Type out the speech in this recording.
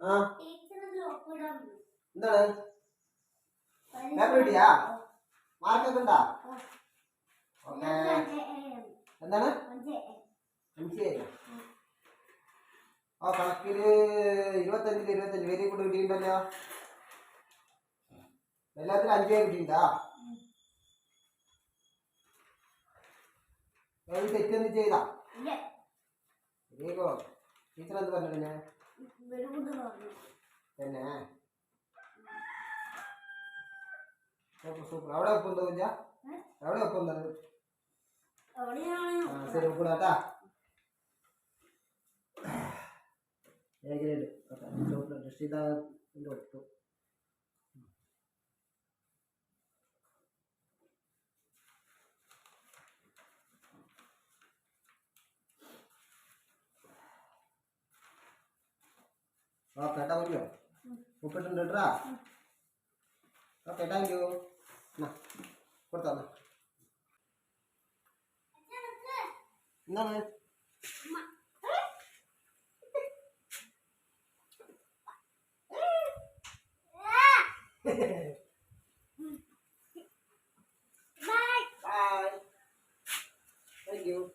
ആ. എന്താണ്? പേപ്പർ കിട്ടിയാ മാർക്കൊക്കെ ഉണ്ടാ? ഓക്കെ. എന്താണ്? അഞ്ച്. ആ കണക്കിൽ ഇരുപത്തഞ്ചിൽ ഇരുപത്തഞ്ച്. വെരി ഗുഡ് കിട്ടിയിട്ടുണ്ടല്ലോ. എല്ലാത്തിലും അഞ്ചേ കിട്ടിയിട്ടുണ്ടാ? തെറ്റൊന്നും ചെയ്താ? ഗുഡ് ടീച്ചർ എന്ത് പറഞ്ഞു പിന്നെ തന്നെ. Super super. അവിടെ ഒപ്പം കുഞ്ഞ? അവിടെ ഒപ്പം തന്നത് ആ ശരി ഒപ്പിടാട്ടാ ഏ ഗ്രേഡ് സൂപ്പർ രക്ഷിതാവിന്റെ ഒപ്പ്. ആ കേട്ടാ മതിയോ ഉപ്പിട്ടുണ്ട് ആ ഓക്കെ താങ്ക് യു കൊടുത്താ എന്താണ് Bye. Bye. Thank you.